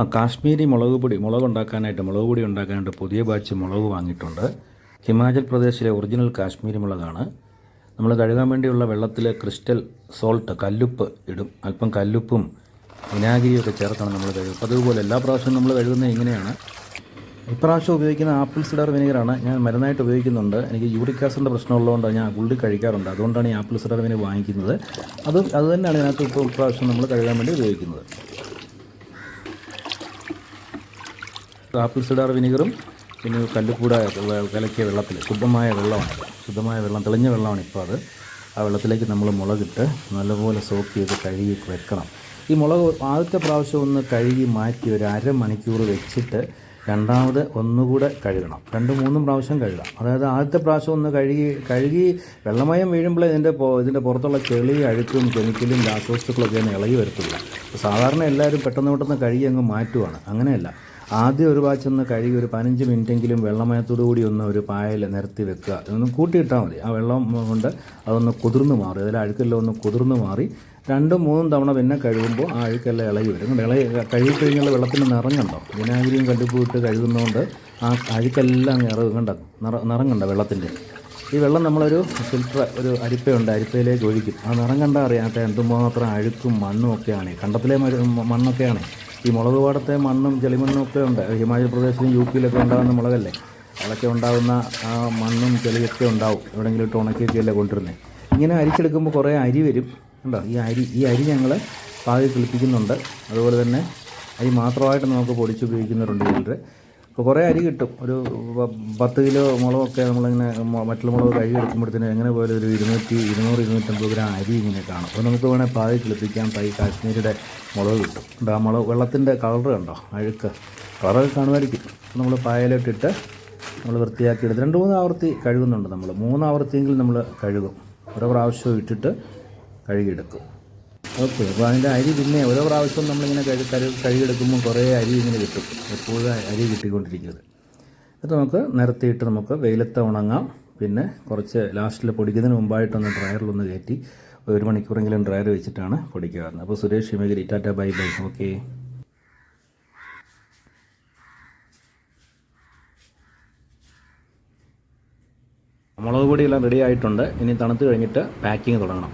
ആ കാശ്മീരി മുളക് പൊടി മുളക് ഉണ്ടാക്കാനായിട്ട് മുളക് പൊടി ഉണ്ടാക്കാനായിട്ട് പുതിയ ബാച്ച് മുളക് വാങ്ങിയിട്ടുണ്ട്. ഹിമാചൽ പ്രദേശിലെ ഒറിജിനൽ കാശ്മീരി മുളകാണ്. നമ്മൾ കഴുകാൻ വേണ്ടിയുള്ള വെള്ളത്തിൽ ക്രിസ്റ്റൽ സോൾട്ട് കല്ലുപ്പ് ഇടും. അല്പം കല്ലുപ്പും വിനാഗിരിയും ഒക്കെ ചേർത്താണ് നമ്മൾ കഴുകുക അതുപോലെ എല്ലാ പ്രാവശ്യവും നമ്മൾ കഴുകുന്നത് ഇങ്ങനെയാണ്. ഇപ്രാവശ്യം ഉപയോഗിക്കുന്ന ആപ്പിൾ സിഡർ വിനെഗറാണ്. ഞാൻ മരുന്നായിട്ട് ഉപയോഗിക്കുന്നുണ്ട്. എനിക്ക് യൂറിക് ആസിഡിന്റെ പ്രശ്നമുള്ളതുകൊണ്ട് ഞാൻ ഗുളി കഴിക്കാറുണ്ട്. അതുകൊണ്ടാണ് ഈ ആപ്പിൾ സിഡർ വിനീഗർ വാങ്ങിക്കുന്നത്. അത് അതുതന്നെയാണ് ഇതിനകത്ത് ഇപ്പോൾ ഇപ്രാവശ്യം നമ്മൾ കഴുകാൻ വേണ്ടി ഉപയോഗിക്കുന്നത്. ആപ്പിൾ സിഡാർ വിനീഗറും പിന്നെ കല്ലുകൂട കലക്കിയ വെള്ളത്തിൽ ശുദ്ധമായ വെള്ളമാണ്. ശുദ്ധമായ വെള്ളം തെളിഞ്ഞ വെള്ളമാണ് ഇപ്പോൾ അത്. ആ വെള്ളത്തിലേക്ക് നമ്മൾ മുളകിട്ട് നല്ലപോലെ സോക്ക് ചെയ്ത് കഴുകി വെക്കണം. ഈ മുളക് ആദ്യത്തെ പ്രാവശ്യം ഒന്ന് കഴുകി മാറ്റി ഒരു അരമണിക്കൂർ വെച്ചിട്ട് രണ്ടാമത് ഒന്നുകൂടെ കഴുകണം. രണ്ട് മൂന്നും പ്രാവശ്യം കഴുകാം അതായത് ആദ്യത്തെ പ്രാവശ്യം ഒന്ന് കഴുകി കഴുകി വെള്ളമയം വീഴുമ്പോൾ ഇതിന്റെ ഇതിന്റെ പുറത്തുള്ള ചെളി അഴുക്കും കെമിക്കലും രാസവസ്തുക്കളൊക്കെ ഒന്ന് ഇളകി വരത്തുള്ളൂ. സാധാരണ എല്ലാവരും പെട്ടെന്ന് പെട്ടെന്ന് കഴുകി അങ്ങ് മാറ്റുവാണ്. അങ്ങനെയല്ല. ആദ്യം ഒരു ബാച്ച് ഒന്ന് കഴുകി ഒരു പതിനഞ്ച് മിനിറ്റെങ്കിലും വെള്ളമയത്തോടു കൂടി ഒന്ന് ഒരു പായൽ നിരത്തി വെക്കുക. ഇതൊന്ന് കൂട്ടിയിട്ടാൽ മതി. ആ വെള്ളം കൊണ്ട് അതൊന്ന് കുതിർന്ന് മാറി. അതിൽ അഴുക്കെല്ലാം ഒന്ന് കുതിർന്ന് മാറി രണ്ടും മൂന്നും തവണ പിന്നെ കഴുകുമ്പോൾ ആ അഴുക്കെല്ലാം ഇളകി വരും. ഇളകി കഴുകി കഴിഞ്ഞാൽ വെള്ളത്തിന് നിറഞ്ഞുണ്ടോ വിനാഗിരിയും കല്ലുപ്പൂട്ട് കഴുകുന്നതുകൊണ്ട് ആ അഴുക്കെല്ലാം അങ്ങ് ഇറങ്ങും. കണ്ടോ? നിറ നിറങ്ങണ്ട വെള്ളത്തിന്റെ? ഈ വെള്ളം നമ്മളൊരു ഫിൽറ്റർ ഒരു അരിപ്പയുണ്ട്. അരിപ്പയിലേക്ക് ഒഴിക്കും. ആ നിറം കണ്ടാൽ അറിയാത്ത എന്തുമാത്രം അഴുക്കും മണ്ണും ഒക്കെയാണ് കണ്ടത്തിലെ മണ്ണൊക്കെയാണ്. ഈ മുളക് പാടത്തെ മണ്ണും ചെളിമണ്ണും ഒക്കെ ഉണ്ട്. ഹിമാചൽ പ്രദേശിലും യു പിയിലൊക്കെ ഉണ്ടാകുന്ന മുളകല്ലേ? അതൊക്കെ ഉണ്ടാകുന്ന ആ മണ്ണും ചെളിയൊക്കെ ഉണ്ടാവും. എവിടെയെങ്കിലും ഇട്ട് ഉണക്കിയൊക്കെയല്ലേ കൊണ്ടുവരുന്നത് ഇങ്ങനെ അരിച്ചെടുക്കുമ്പോൾ കുറേ അരി വരും. ഉണ്ടോ ഈ അരി ഈ അരി ഞങ്ങൾ പാതി കിളിപ്പിക്കുന്നുണ്ട് അതുപോലെ തന്നെ അരി മാത്രമായിട്ട് നമുക്ക് പൊടിച്ച് ഉപയോഗിക്കുന്നവരുണ്ട് ചിലർ അപ്പോൾ കുറേ അരി കിട്ടും. ഒരു പത്ത് കിലോ മുളകൊക്കെ നമ്മളിങ്ങനെ മറ്റുള്ള മുളക് കഴുകി എടുക്കുമ്പോഴത്തേന് എങ്ങനെ പോലും ഒരു ഇരുന്നൂറ്റി ഇരുന്നൂറ് ഇരുന്നൂറ്റമ്പത് ഗ്രാം അരി ഇങ്ങനെ കാണും. അപ്പോൾ നമുക്ക് വേണേൽ പാതി കിളിപ്പിക്കാം. തൈ കാശ്മീരിയുടെ മുളക് കിട്ടും. ഉണ്ട് ആ മുളക് വെള്ളത്തിന്റെ കളർ കണ്ടോ? അഴുക്ക്. കളറൊക്കെ കാണുമായിരിക്കും. നമ്മൾ പായലോട്ടിട്ട് നമ്മൾ വൃത്തിയാക്കി എടുത്ത് രണ്ട് മൂന്ന് ആവർത്തി കഴുകുന്നുണ്ട് നമ്മൾ മൂന്ന് ആവർത്തിയെങ്കിലും നമ്മൾ കഴുകും. ഓരോ പ്രാവശ്യവും ഇട്ടിട്ട് കഴുകിയെടുക്കും. അപ്പോൾ അതിന്റെ അരി പിന്നെ ഓരോ പ്രാവശ്യവും നമ്മളിങ്ങനെ കഴു കരു കഴുകിയെടുക്കുമ്പോൾ കുറേ അരി ഇങ്ങനെ കിട്ടും. എപ്പോഴും അരി കിട്ടിക്കൊണ്ടിരിക്കുന്നത്. അത് നമുക്ക് നിരത്തിയിട്ട് നമുക്ക് വെയിലത്ത് ഉണങ്ങാം. പിന്നെ കുറച്ച് ലാസ്റ്റിൽ പൊടിക്കുന്നതിന് മുമ്പായിട്ടൊന്ന് ഡ്രയറിലൊന്ന് കയറ്റി ഒരു മണിക്കൂറെങ്കിലും ഡ്രയർ വെച്ചിട്ടാണ് പൊടിക്കാറുന്നത് അപ്പോൾ Suresh Himagiri tata bye bye. Okay. മുളക് പൊടിയെല്ലാം റെഡി ആയിട്ടുണ്ട്. ഇനി തണുത്ത് കഴിഞ്ഞിട്ട് പാക്കിങ് തുടങ്ങണം.